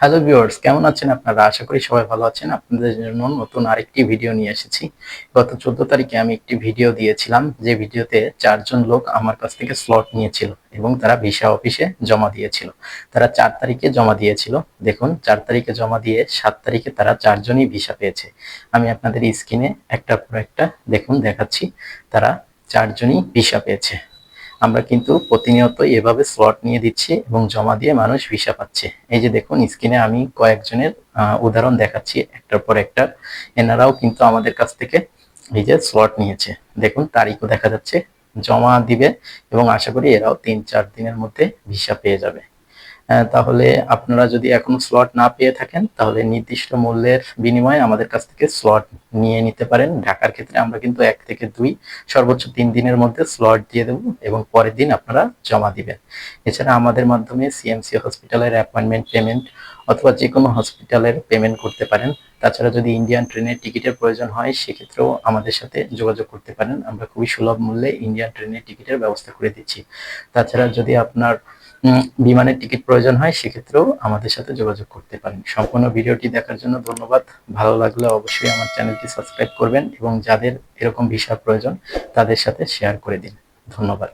Hello viewers কেমন আছেন আপনারা? আশা করি সবাই ভালো আছেন। আপনাদের জন্য নতুন আরেকটি ভিডিও নিয়ে এসেছি। গত চোদ্দ তারিখে আমি একটি ভিডিও দিয়েছিলাম। যে ভিডিওতে চারজন লোক আমার কাছ থেকে স্লট নিয়েছিল এবং তারা ভিসা অফিসে জমা দিয়েছিল। তারা চার তারিখে জমা দিয়েছিল। দেখুন, চার তারিখে জমা দিয়ে সাত তারিখে তারা চারজনই ভিসা পেয়েছে। আমি আপনাদের স্ক্রিনে একটার পর একটা দেখুন, দেখাচ্ছি। তারা চারজনই ভিসা পেয়েছে। আমরা কিন্তু প্রতিনিয়ত এভাবে স্লট নিয়ে দিচ্ছি এবং জমা দিয়ে মানুষ ভিসা পাচ্ছে। এই যে দেখুন স্ক্রিনে আমি কয়েকজনের উদাহরণ দেখাচ্ছি একটার পর একটা। এনারাও কিন্তু আমাদের কাছ থেকে এই যে স্লট নিয়েছে। দেখুন, তারিখও দেখা যাচ্ছে। জমা দিবে এবং আশা করি এরাও তিন চার দিনের মধ্যে ভিসা পেয়ে যাবে। তাহলে আপনারা যদি এখনও স্লট না পেয়ে থাকেন, তাহলে নির্দিষ্ট মূল্যের বিনিময়ে আমাদের কাছ থেকে স্লট নিয়ে নিতে পারেন। ঢাকার ক্ষেত্রে আমরা কিন্তু এক থেকে দুই, সর্বোচ্চ তিন দিনের মধ্যে স্লট দিয়ে দেবো এবং পরের দিন আপনারা জমা দিবেন। এছাড়া আমাদের মাধ্যমে সিএমসি হসপিটালের অ্যাপয়েন্টমেন্ট পেমেন্ট অথবা যে কোনো হসপিটালের পেমেন্ট করতে পারেন। তাছাড়া যদি ইন্ডিয়ান ট্রেনের টিকিটের প্রয়োজন হয়, সেক্ষেত্রেও আমাদের সাথে যোগাযোগ করতে পারেন। আমরা খুবই সুলভ মূল্যে ইন্ডিয়ান ট্রেনের টিকিটের ব্যবস্থা করে দিচ্ছি। তাছাড়া যদি আপনার বিমানের টিকিট প্রয়োজন হয়, সেক্ষেত্রেও আমাদের সাথে যোগাযোগ করতে পারেন। সম্পূর্ণ ভিডিওটি দেখার জন্য ধন্যবাদ। ভালো লাগলে অবশ্যই আমার চ্যানেলটি সাবস্ক্রাইব করবেন এবং যাদের এরকম ভিসা প্রয়োজন, তাদের সাথে শেয়ার করে দিন। ধন্যবাদ।